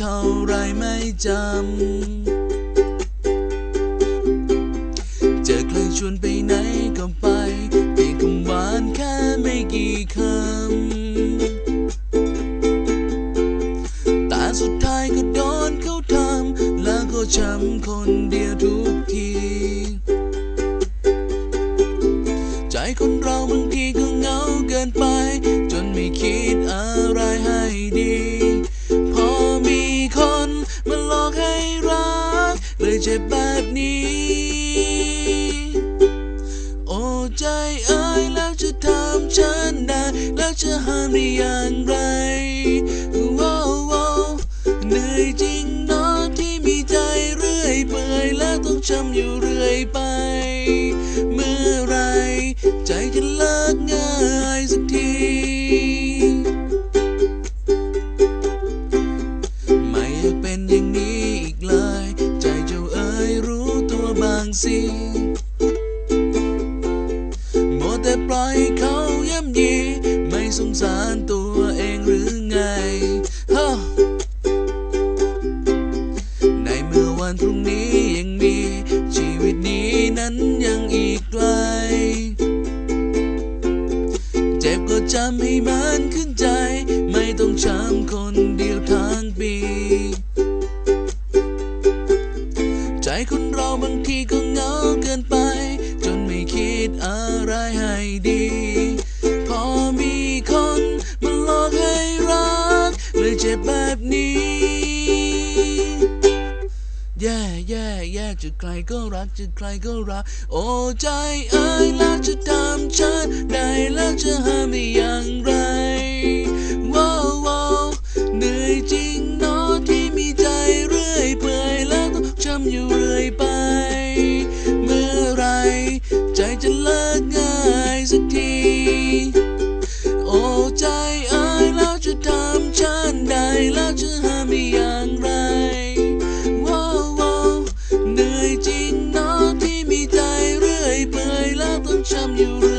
เท่าไรไม่จำ เจอใครชวนไปไหนก็ไป เพียงคำหวานแค่ไม่กี่คำ แต่สุดท้ายก็โดนเขาทำ แล้วก็ช้ำคนเดียวทุกที ใจคนเราบางทีก็เงาเกินไป เจ็บแบบนี้ โอ้ใจเอ้ยแล้วจะทำฉันได้ แล้วจะห้ามได้อย่างไรว้าวว้เหนื่อยจริงเนาะที่มีใจเรื่อยเปื่อยแล้วต้องช้ำอยู่ แต่ปล่อยเขาย่ำยี ไม่สงสารตัวเองหรือไงในเมื่อวันพรุ่งนี้ยังมี ชีวิตนี้นั้นยังอีกไกล เจ็บก็จำให้มันขึ้นใจ ไม่ต้องช้ำคนเดียวทั้ง แย่จะใครก็รักจะใครก็รัก โอ้ใจเอ้ยแล้วจะทำฉันได้แล้วจะห้ามได้อย่างไรว้าวเหนื่อยจริงเนาะที่มีใจเรื่อยเปื่อยแล้วต้องช้ำอยู่เรื่อยไป เ